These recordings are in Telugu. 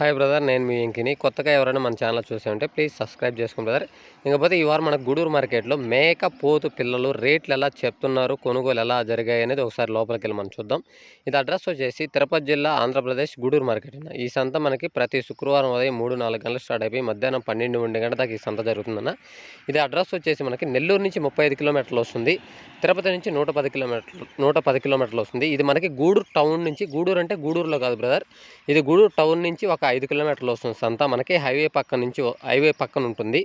హాయ్ బ్రదర్ నేను మీ ఇంకిని కొత్తగా ఎవరైనా మన ఛానల్ చూసే ఉంటే ప్లీజ్ సబ్స్క్రైబ్ చేసుకోండి బ్రదర్ ఇంకపోతే ఈ వారం మన గూడూరు మార్కెట్లో మేక పోతు పిల్లలు రేట్లు ఎలా చెప్తున్నారు కొనుగోలు ఎలా జరిగాయి అనేది ఒకసారి లోపలికి వెళ్ళి మనం చూద్దాం. ఇది అడ్రస్ వచ్చేసి తిరుపతి జిల్లా ఆంధ్రప్రదేశ్ గూడూరు మార్కెట్ అన్న ఈ సంత మనకి ప్రతి శుక్రవారం ఉదయం మూడు నాలుగు గంటలు స్టార్ట్ అయిపోయి మధ్యాహ్నం పన్నెండు ఒంటి గంట దాకా ఈ సంత జరుగుతుందన్న. ఇది అడ్రస్ వచ్చేసి మనకి నెల్లూరు నుంచి ముప్పై ఐదు కిలోమీటర్లు వస్తుంది. తిరుపతి నుంచి నూట పది కిలోమీటర్లు నూట పది కిలోమీటర్లు వస్తుంది. ఇది మనకి గూడూరు టౌన్ నుంచి గూడూరు అంటే గూడూరులో కాదు బ్రదర్ ఇది గూడూరు టౌన్ నుంచి ఒక ఐదు కిలోమీటర్లు వస్తుంది సంత. మనకి హైవే పక్క నుంచి హైవే పక్కన ఉంటుంది.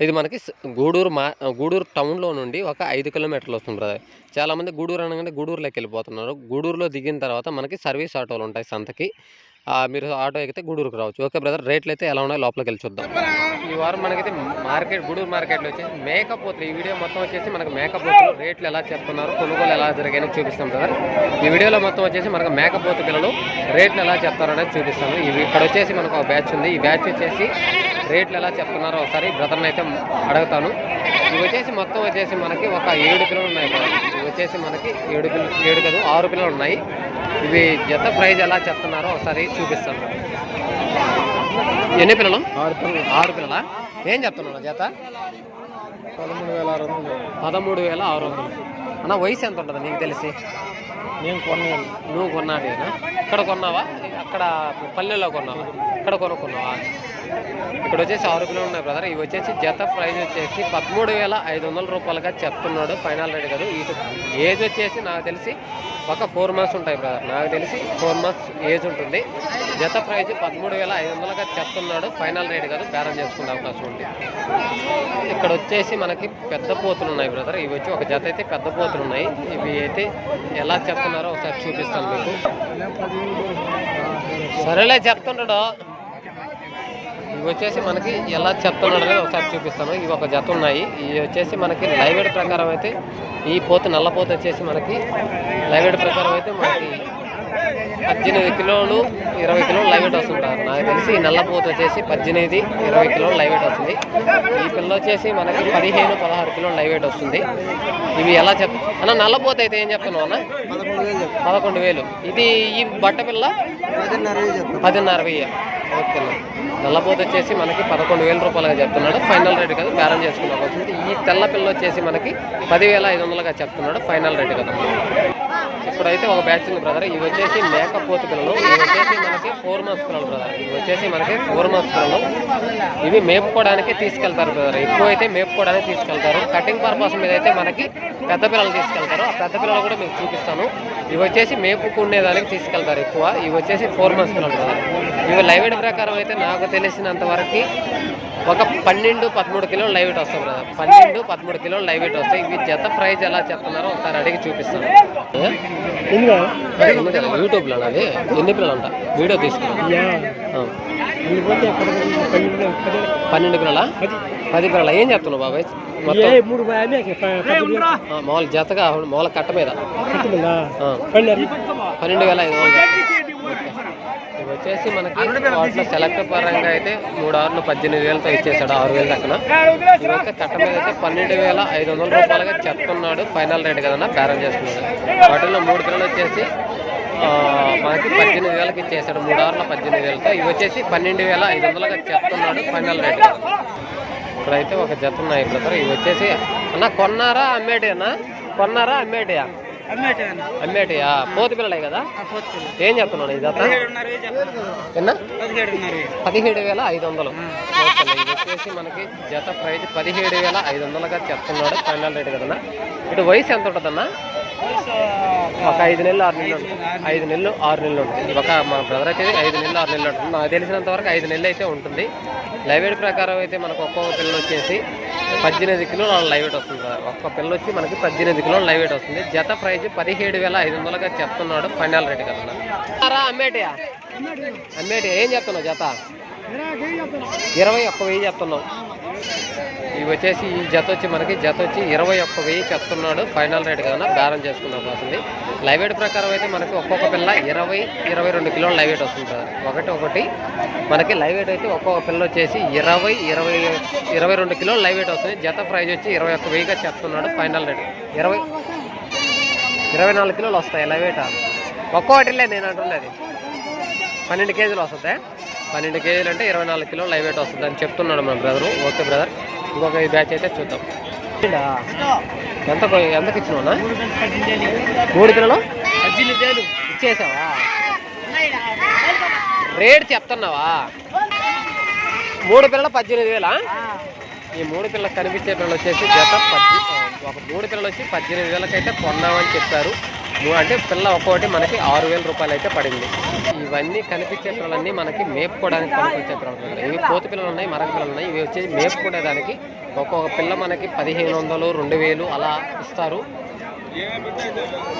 ఇది మనకి గూడూరు మా గూడూరు టౌన్లో నుండి ఒక ఐదు కిలోమీటర్లు వస్తుంది బ్రదర్ చాలామంది గూడూరు అనగానే గూడూరులోకి వెళ్ళిపోతున్నారు. గూడూరులో దిగిన తర్వాత మనకి సర్వీస్ ఆటోలు ఉంటాయి సంతకి. మీరు ఆటో ఎక్కితే గూడూరుకు రావచ్చు. ఓకే బ్రదర్ రేట్లు అయితే ఎలా ఉన్నాయో లోపలికి వెళ్ళి చూద్దాం. ఈ వారం మనకైతే మార్కెట్ గూడూరు మార్కెట్లో వచ్చేసి మేకప్ పోతులు ఈ వీడియో మొత్తం వచ్చేసి మనకు మేకప్ పోతులు రేట్లు ఎలా చెప్తున్నారు కొనుగోలు ఎలా జరిగాయని చూపిస్తాం బ్రదర్ ఈ వీడియోలో మొత్తం వచ్చేసి మనకు మేకప్ పోతు పిల్లలు రేట్లు ఎలా చెప్తారనేది చూపిస్తాను. ఇవి ఇక్కడ వచ్చేసి మనకు ఒక బ్యాచ్ ఉంది. ఈ బ్యాచ్ వచ్చేసి రేట్లు ఎలా చెప్తున్నారో ఒకసారి బ్రదర్ని అయితే అడుగుతాను. ఇవి వచ్చేసి మొత్తం వచ్చేసి మనకి ఒక ఏడు పిల్లలు ఉన్నాయి ఇవి వచ్చేసి మనకి ఏడు పిల్లలు ఏడు కదా ఆరు పిల్లలు ఉన్నాయి. ఇవి జత ప్రైజ్ ఎలా చెప్తున్నారో ఒకసారి చూపిస్తాను. ఎన్ని పిల్లలు? ఆరు పిల్లలు. ఆరు పిల్లలా? ఏం చెప్తున్నాను జత పదమూడు వేల ఆరు వందలు. పదమూడు వేల ఆరు వందలు. అన్న వయసు ఎంత ఉంటుంది నీకు తెలిసి? నేను కొన్నాను నువ్వు కొన్నావేనా? ఇక్కడ కొన్నావా? అక్కడ పల్లెల్లో కొన్నావా? ఇక్కడ కొనుక్కున్నావా? ఇక్కడ వచ్చేసి ఆరు కిలో ఉన్నాయి బ్రదర్ ఇవి వచ్చేసి జత ప్రైజ్ వచ్చేసి పదమూడు వేల ఐదు వందల రూపాయలుగా చెప్తున్నాడు ఫైనల్ రేట్ కాదు. ఇటు ఏజ్ వచ్చేసి నాకు తెలిసి ఒక ఫోర్ మంత్స్ ఉంటాయి బ్రదర్ నాకు తెలిసి ఫోర్ మంత్స్ ఏజ్ ఉంటుంది. జత ప్రైజ్ పదమూడు వేల ఐదు వందలుగా చెప్తున్నాడు. ఫైనల్ రేట్ కాదు బేరం చేసుకునే అవకాశం ఉంది. ఇక్కడ వచ్చేసి మనకి పెద్ద పోతులు ఉన్నాయి బ్రదర్ ఇవి వచ్చి ఒక జత అయితే పెద్ద పోతులు ఉన్నాయి. ఇవి అయితే ఎలా చెప్తున్నారో ఒకసారి చూపిస్తాను మీకు. సరేలే చెప్తుంటాడు ఇవి వచ్చేసి మనకి ఎలా చెప్తున్నాడు అనేది ఒకసారి చూపిస్తాను. ఇవి ఒక జత ఉన్నాయి. ఇవి వచ్చేసి మనకి లైవ్ ప్రకారం అయితే ఈ పోతు నల్లపోతు వచ్చేసి మనకి లైవ్ ప్రకారం అయితే మనకి పద్దెనిమిది కిలోలు ఇరవై కిలోలు లైవ్ వెయిట్ వస్తుంటారు. నాకు తెలిసి ఈ నల్ల పోతు వచ్చేసి పద్దెనిమిది ఇరవై కిలోలు లైవ్ వెయిట్ వస్తుంది. ఈ పిల్ల వచ్చేసి మనకి పదిహేను పదహారు కిలోలు లైవ్ వెయిట్ వస్తుంది. ఇవి ఎలా చెప్ అన్న నల్ల పోత అయితే ఏం చెప్తున్నావు అన్న? పదకొండు వేలు ఇది ఈ బట్ట పిల్ల? పదిన్నర వెయ్యి ఓకే నల్లపోత వచ్చేసి మనకి పదకొండు వేల రూపాయలుగా చెప్తున్నాడు. ఫైనల్ రేట్ కదా బేరం చేసుకునే అవకాశం ఉంది. ఈ తెల్ల పిల్ల వచ్చేసి మనకి పదివేల ఐదు వందలుగా చెప్తున్నాడు. ఫైనల్ రేట్ కదా. ఇప్పుడైతే ఒక బ్యాచ్ ఉంది బ్రదర్ ఇవి వచ్చేసి మేకపోతు పిల్లలు ఇవి వచ్చేసి మనకి ఫోర్ మంత్స్ పిల్లలు బ్రదర్ ఇవి వచ్చేసి మనకి ఫోర్ మంత్స్ పిల్లలు. ఇవి మేపుకోవడానికి తీసుకెళ్తారు బ్రదర్ ఎక్కువ అయితే మేపుకోవడానికి తీసుకెళ్తారు. కటింగ్ పర్పస్ మీద అయితే మనకి పెద్ద పిల్లలు తీసుకెళ్తారు. ఆ పెద్ద పిల్లలు కూడా మీకు చూపిస్తాను. ఇవి వచ్చేసి మేపుకునేదానికి తీసుకెళ్తారు ఎక్కువ. ఇవి వచ్చేసి ఫోర్ మంత్స్ బ్రదర్ ఇవి లైవ్ వెయిట్ ప్రకారం అయితే నాకు తెలిసినంత వరకు ఒక పన్నెండు పదమూడు కిలోలు లైవ్ వెయిట్ వస్తాయి బ్రదర్. పన్నెండు పదమూడు కిలోలు లైవ్ వెయిట్ వస్తాయి. ఇవి జత ప్రైజ్ ఎలా చెప్తున్నారో ఒకసారి అడిగి చూపిస్తాను. యూట్యూబ్లో అది ఎన్ని పిల్లలు అంట? వీడియో తీసుకున్నాను. పన్నెండు పిల్లల పది పిల్లల ఏం చెప్తున్నావు బాబాయ్? మొత్తం? మూడు మామూలు జతగా మామూలు కట్ట మీద. పన్నెండు వేల ఐదు వందలు. వచ్చేసి మనకి వాటిలో సెలెక్ట్ పరంగా అయితే మూడు ఆరులు పద్దెనిమిది వేలతో ఇచ్చేసాడు ఆరు వేలు దక్కన ఇవైతే కట్ట మీద అయితే పన్నెండు వేల ఐదు వందల రూపాయలుగా చెప్తున్నాడు ఫైనల్ రేట్ కదన్నా బేరం చేసుకున్నాడు. వాటిలో మూడు కిలోలు వచ్చేసి ఆ, మనకి పద్దెనిమిది వేలకి ఇచ్చేసాడు మూడు ఆరుల పద్దెనిమిది వేలతో. ఇవి వచ్చేసి పన్నెండు వేల ఐదు వందలుగా చెప్తున్నాడు ఫైనల్ రేట్. ఇప్పుడైతే ఒక జత ఉన్నాయి బ్రదర్. ఇవి వచ్చేసి అన్న కొన్నారా అమ్మేటియన్నా కొన్నారా అమ్మేటియా అమ్మేటియా పోతు పిల్లలే కదా? ఏం చెప్తున్నాను ఈ జత? ఎన్నా? పదిహేడు వేల. ఐదు వందలు. ఇది వచ్చేసి మనకి జత ప్రైజ్ పదిహేడు వేల ఐదు వందలుగా చెప్తున్నాడు. ఫైనల్ రేట్ కదన్నా? ఇటు వయసు ఎంత ఉంటుందన్నా? ఒక ఐదు నెలలు ఆరు నెలలు ఉంటుంది. ఐదు నెలలు ఆరు నెలలు ఉంటుంది. ఒక మా బ్రదర్ అయితే ఐదు నెలలు ఆరు నెలలు ఉంటుంది. నాకు తెలిసినంత వరకు ఐదు నెలలు అయితే ఉంటుంది. లైవ్ వెయిట్ ప్రకారం అయితే మనకు ఒక్కొక్క పిల్లలు వచ్చేసి పద్దెనిమిది కిలోలు లైవ్ వెయిట్ వస్తుంది. ఒక్క పిల్ల వచ్చి మనకి పద్దెనిమిది కిలోలు లైవ్ వెయిట్ వస్తుంది. జత ప్రైజ్ పదిహేడు వేల ఐదు వందలుగా చెప్తున్నాడు ఫైనల్ రేట్ కదా అమ్మేటియా అమ్మేటియా ఏం చెప్తున్నావు జత? ఇరవై ఒక్క వెయ్యి చెప్తున్నావు. ఇవి వచ్చేసి ఈ జత వచ్చి మనకి జత వచ్చి ఇరవై ఒక్క వెయ్యి చెప్తున్నాడు. ఫైనల్ రేట్ కదా బేరం చేసుకున్న వస్తుంది లైవ్ వెయిట్ ప్రకారం అయితే మనకి ఒక్కొక్క పిల్ల ఇరవై ఇరవై రెండు కిలోలు లైవ్ వెయిట్ వస్తుంది ఒకటి ఒకటి మనకి లైవ్ వెయిట్ అయితే ఒక్కొక్క పిల్ల వచ్చేసి ఇరవై ఇరవై ఇరవై రెండు కిలోలు లైవ్ వెయిట్ వస్తుంది. జత ప్రైజ్ వచ్చి ఇరవై ఒక్క వెయ్యిగా చెప్తున్నాడు ఫైనల్ రేట్. ఇరవై ఇరవై నాలుగు కిలోలు వస్తాయి లైవ్ వెయిట్. ఒక్కొక్కటిలే నేను అంటున్నది. పన్నెండు కేజీలు వస్తుంది? పన్నెండు కేజీలు అంటే ఇరవై నాలుగు కిలో లైవ్ వెయిట్ వస్తుంది అని చెప్తున్నాడు మన బ్రదరు. Okay brother. ఇంకొక ఈ బ్యాచ్ అయితే చూద్దాం. ఎంత ఎంతకి ఇచ్చినావునా? మూడు కిలోలు? ఇచ్చేసావా? రేట్ చెప్తున్నావా? మూడు పిల్లలు పద్దెనిమిది వేలా? ఈ మూడు పిల్లలకు కనిపించే పిల్లలు వచ్చేసి జత పద్దె ఒక మూడు పిల్లలు వచ్చి పద్దెనిమిది వేలకైతే కొన్నామని చెప్పారు. అంటే పిల్ల ఒక్కొక్కటి మనకి ఆరు వేల రూపాయలు అయితే పడింది. ఇవన్నీ కనిపించే పిల్లలన్నీ మనకి మేపుకోవడానికి పనికొచ్చే పిల్లలు ఇవి కోతి పిల్లలు ఉన్నాయి మరక పిల్లలు ఉన్నాయి. ఇవి వచ్చేసి మేపుకునేదానికి ఒక్కొక్క పిల్ల మనకి పదిహేను వందలు రెండు వేలు అలా ఇస్తారు.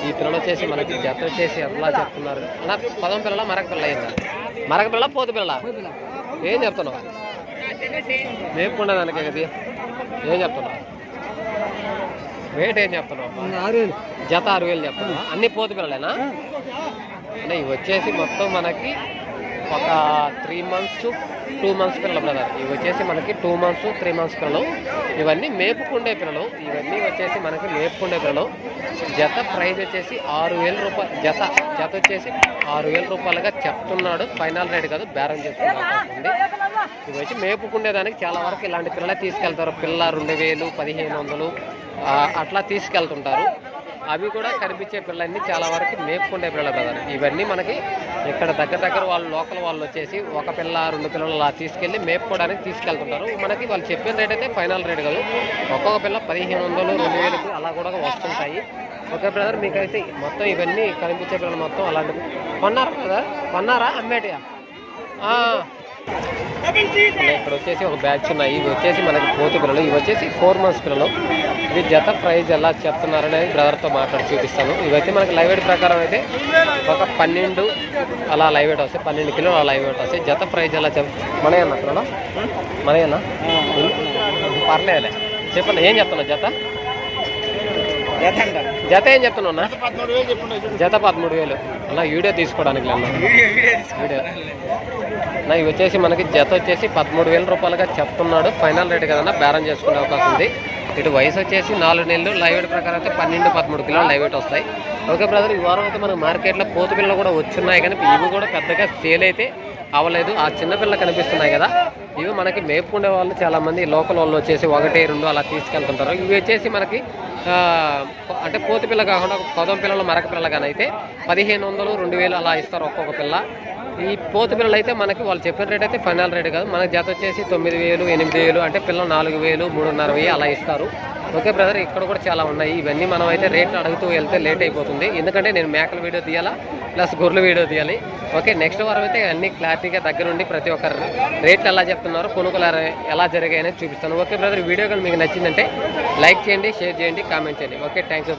ఈ పిల్లలు వచ్చేసి మనకి జత చేసి ఎలా చెప్తున్నారు. అలా పదం పిల్లల మరక పిల్ల అయిందా? మరక పిల్ల పోతు పిల్ల ఏం చెప్తున్నావు? మేపుకునేదానికి ఏం చెప్తున్నావు? రేట్ ఏం చెప్తున్నావు జత ఆరు వేలు చెప్తున్నావా? అన్ని పోతు పిల్లలేనా? అంటే ఇవి వచ్చేసి మొత్తం మనకి ఒక త్రీ మంత్స్ టూ మంత్స్ పిల్లలు బ్రదర్ ఇవి వచ్చేసి మనకి టూ మంత్స్ త్రీ మంత్స్ పిల్లలు ఇవన్నీ మేపుకుండే పిల్లలు. ఇవన్నీ వచ్చేసి మనకి మేపుకుండే పిల్లలు. జత ప్రైజ్ వచ్చేసి ఆరు వేల రూపాయలు జత జత వచ్చేసి ఆరు వేల రూపాయలుగా చెప్తున్నాడు. ఫైనల్ రేట్ కాదు బేరం చేసుకునే అవకాశం ఉంది. ఇవి వచ్చి మేపుకుండేదానికి చాలా వరకు ఇలాంటి పిల్లలే తీసుకెళ్తారు. పిల్ల రెండు వేలు పదిహేను వందలు అట్లా తీసుకెళ్తుంటారు. అవి కూడా కనిపించే పిల్లలన్నీ చాలా వరకు మేపుకుండే పిల్లలు బ్రదర్. ఇవన్నీ మనకి ఇక్కడ దగ్గర దగ్గర వాళ్ళు లోకల్ వాళ్ళు వచ్చేసి ఒక పిల్ల రెండు పిల్లలు అలా తీసుకెళ్ళి మేపుకోవడానికి తీసుకెళ్తుంటారు. మనకి వాళ్ళు చెప్పిన రేట్ అయితే ఫైనల్ రేట్ కాదు. ఒక్కొక్క పిల్ల పదిహేను వందలు రెండు వేలకు అలా కూడా వస్తుంటాయి. ఓకే బ్రదర్ మీకైతే మొత్తం ఇవన్నీ కనిపించే పిల్లలు మొత్తం అలాంటివి. కొన్నారా బ్రదర్? కొన్నారా? అమ్మేటియా? ఇక్కడ వచ్చేసి ఒక బ్యాచ్ ఉన్నాయి. ఇవి వచ్చేసి మనకి పోతు పిల్లలు. ఇవి వచ్చేసి ఫోర్ మంత్స్ పిల్లలు. ఇది జత ప్రైజ్ ఎలా చెప్తున్నారనేది బ్రదర్తో మాట్లాడి చూపిస్తాను. ఇవైతే మనకి లైవ్ వెయిట్ ప్రకారం అయితే ఒక పన్నెండు అలా లైవ్ వెయిట్ వస్తాయి. పన్నెండు కిలో అలా లైవ్ వెయిట్ వస్తాయి. జత ప్రైజ్ ఎలా చెప్ మనయన్నా పిల్లలు? మనయన్నా? పర్లేదులే. చెప్పండి ఏం చెప్తున్నావు జత? జత ఏం చెప్పుండే. జత పదమూడు వేలు. అలా వీడియో తీసుకోవడానికి వీడియో. నా ఇవి వచ్చేసి మనకి జత వచ్చేసి పదమూడు వేల రూపాయలుగా చెప్తున్నాడు. ఫైనల్ రేట్ కదన్నా బేరం చేసుకునే అవకాశం ఉంది. ఇటు వయసు వచ్చేసి నాలుగు నెలలు లైవ్ వెయిట్ ప్రకారం అయితే పన్నెండు పదమూడు కిలోలు లైవ్ వెయిట్ వస్తాయి. ఓకే బ్రదర్ ఈ వారం అయితే మన మార్కెట్లో పోతు పిల్లలు కూడా వచ్చున్నాయి కానీ ఇవి కూడా పెద్దగా సేల్ అయితే అవ్వలేదు ఆ చిన్నపిల్ల కనిపిస్తున్నాయి కదా. ఇవి మనకి మేపుకునే వాళ్ళు చాలామంది. లోకల్ వాళ్ళు వచ్చేసి ఒకటి రెండు అలా తీసుకెళ్తుంటారు. ఇవి వచ్చేసి మనకి అంటే పోతు పిల్ల కాకుండా కొదం పిల్లలు మరక పిల్లలు కానీ అయితే పదిహేను వందలు రెండు వేలు అలా ఇస్తారు ఒక్కొక్క పిల్ల. ఈ పోతు పిల్లలు అయితే మనకి వాళ్ళు చెప్పిన రేట్ అయితే ఫైనల్ రేట్ కాదు. మనకి జత వచ్చేసి తొమ్మిది వేలు ఎనిమిది వేలు అంటే పిల్లలు నాలుగు వేలు మూడున్నర వెయ్యి అలా ఇస్తారు. ఓకే బ్రదర్ ఇక్కడ కూడా చాలా ఉన్నాయి. ఇవన్నీ మనం అయితే రేట్లు అడుగుతూ వెళ్తే లేట్ అయిపోతుంది. ఎందుకంటే నేను మేకల వీడియో తీయాలా? ప్లస్ గొర్రెల వీడియో తీయాలి. ఓకే నెక్స్ట్ వారం అయితే అన్ని క్లారిటీగా దగ్గరుండి ప్రతి ఒక్కరు రేట్లు ఎలా చెప్తున్నారు కొనుగోలు ఎలా జరిగాయని చూపిస్తాను. ఓకే బ్రదర్ వీడియో కానీ మీకు నచ్చిందంటే లైక్ చేయండి షేర్ చేయండి కామెంట్ చేయండి. Okay thank you